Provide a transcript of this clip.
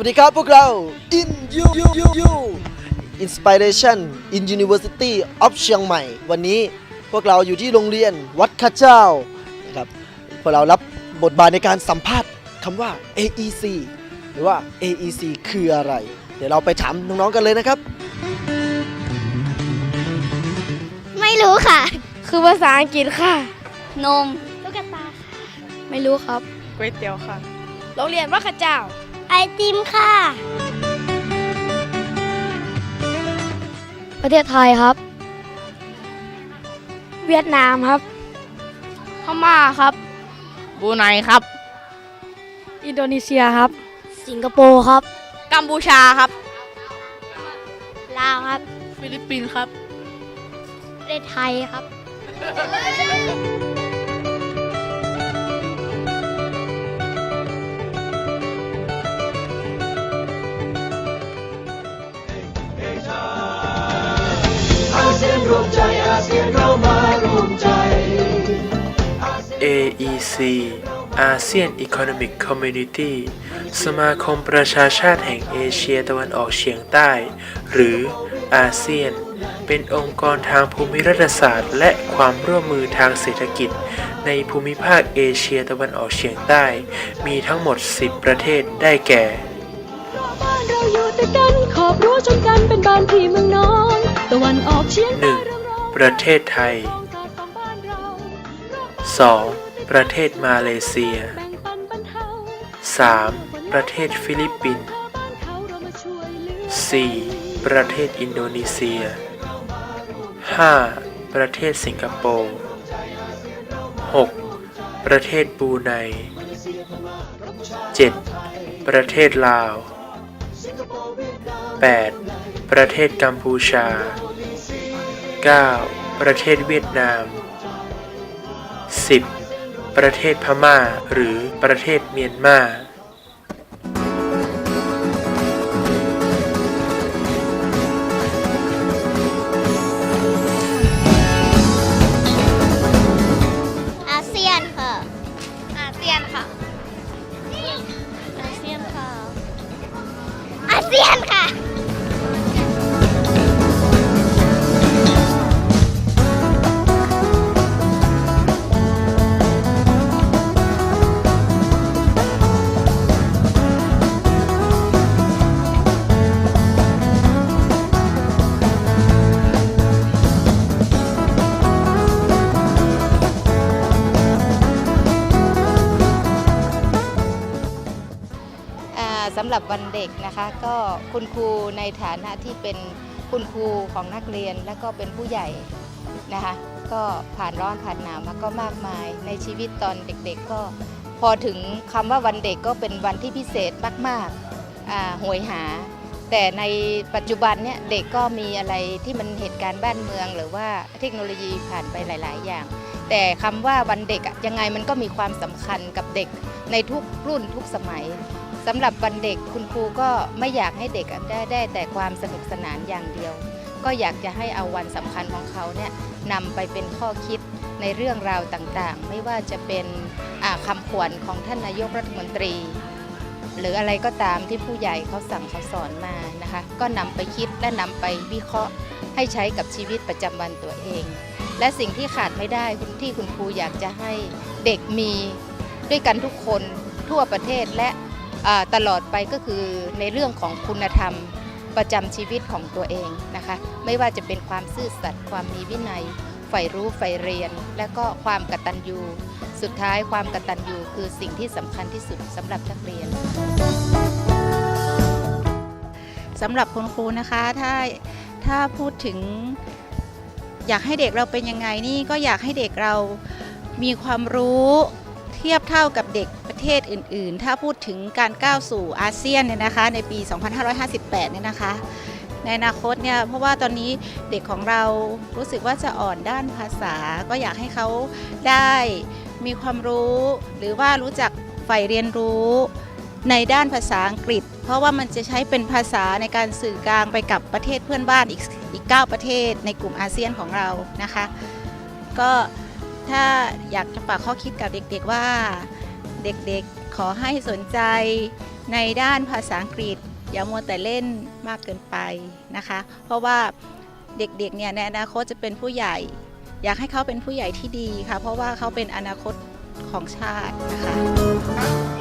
สวัสดีครับพวกเรา In You You You You Inspiration in University of เชียงใหม่ วันนี้พวกเราอยู่ที่โรงเรียนวัดข้าเจ้านะครับพวกเรารับบทบาทในการสัมภาษณ์คำว่า AEC หรือว่า AEC คืออะไร เดี๋ยวเราไปถามน้องๆกันเลยนะครับ ไม่รู้ค่ะ คือภาษาอังกฤษค่ะ นมตุ๊กตาไม่รู้ครับก๋วยเตี๋ยวค่ะ โรงเรียนวัดขเจ้า ไอติมค่ะ ประเทศไทยครับ เวียดนามครับพม่าครับบรูไนครับ อินโดนีเซียครับ สิงคโปร์ครับ กัมพูชาครับ ลาวครับ ฟิลิปปินส์ครับ ประเทศไทยครับ AEC ASEAN Economic Community สมาคมประชาชาติแห่งเอเชียตะวันออกเฉียงใต้ หรืออาเซียน เป็นองค์กรทางภูมิรัฐศาสตร์ และความร่วมมือทางเศรษฐกิจ ในภูมิภาคเอเชียตะวันออกเฉียงใต้ มีทั้งหมด 10 ประเทศได้แก่บ้านเราอยู่ติดกันขอบรั้วชนกันเป็นบ้านพี่เมืองน้อง วันออกเฉียงใต้เรื่องราว 1. ประเทศไทยสองบ้านเรา 2. ประเทศมาเลเซียแบ่งปันบรรเทา 3. ประเทศฟิลิปปินส์ 4. ประเทศอินโดนีเซีย 5. ประเทศสิงคโปร์ 6. ประเทศบูไน 7. ประเทศลาว 8. ประเทศกัมพูชา 9. ประเทศเวียดนาม 10. ประเทศพม่าหรือประเทศเมียนมาอาำหรับวันเด็กนะคะ ก็คุณครูในฐานะที่เป็นคุณครูของนักเรียนและก็เป็นผู้ใหญ่นะคะ ก็ผ่านร้อนผ่านหนาวมาก็มากมาย ในชีวิตตอนเด็กๆ ก็พอถึงคำว่าวันเด็กก็เป็นวันที่พิเศษมากๆอ่าหวยหา แต่ในปัจจุบันเนี่ยเด็กก็มีอะไรที่มันเหตุการณ์บ้านเมือง หรือว่าเทคโนโลยีผ่านไปหลาย ๆ อย่าง แต่คำว่าวันเด็กอะยังไงมันก็มีความสำคัญกับเด็กในทุกรุ่นทุกสมัย สำหรับวันเด็กคุณครูก็ไม่อยากให้เด็กได้ได้แต่ความสนุกสนานอย่างเดียว ก็อยากจะให้เอาวันสำคัญของเขาเนี่ยนำไปเป็นข้อคิดในเรื่องราวต่างๆ ไม่ว่าจะเป็นอ่าคำขวัญของท่านนายกรัฐมนตรี หรืออะไรก็ตามที่ผู้ใหญ่เขาสั่งเขาสอนมานะคะ ก็นำไปคิดและนำไปวิเคราะห์ ให้ใช้กับชีวิตประจำวันตัวเอง และสิ่งที่ขาดไม่ได้ที่คุณครูอยากจะให้เด็กมีด้วยกันทุกคนทั่วประเทศและ ตลอดไปก็คือในเรื่องของคุณธรรมประจำชีวิตของตัวเองนะคะ ไม่ว่าจะเป็นความซื่อสัตย์ความมีวินัยใฝ่รู้ใฝ่เรียน และก็ความกตัญญู สุดท้ายความกตัญญูคือสิ่งที่สำคัญที่สุดสำหรับนักเรียนสำหรับคุณครูนะคะถ้าถ้าพูดถึงอยากให้เด็กเราเป็นยังไงนี่ก็อยากให้เด็กเรามีความรู้เทียบเท่ากับเด็ก ประเทศอื่น ๆ ถ้าพูดถึงการก้าวสู่อาเซียนเนี่ยนะคะ ในปี 2558 เนี่ยนะคะ ในอนาคตเนี่ยเพราะว่าตอนนี้เด็กของเรารู้สึกว่าจะอ่อนด้านภาษา ก็อยากให้เขาได้มีความรู้ หรือว่ารู้จักใฝ่เรียนรู้ในด้านภาษาอังกฤษ เพราะว่ามันจะใช้เป็นภาษาในการสื่อกลางไปกับประเทศเพื่อนบ้านอีกอีก 9 ประเทศในกลุ่มอาเซียนของเรานะคะ ก็ถ้าอยากจะฝากข้อคิดกับเด็กๆว่า เด็กๆ ขอให้สนใจในด้านภาษาอังกฤษ อย่ามัวแต่เล่นมากเกินไปนะคะ เพราะว่าเด็กๆเนี่ยในอนาคตจะเป็นผู้ใหญ่ อยากให้เขาเป็นผู้ใหญ่ที่ดีค่ะ เพราะว่าเขาเป็นอนาคตของชาตินะคะ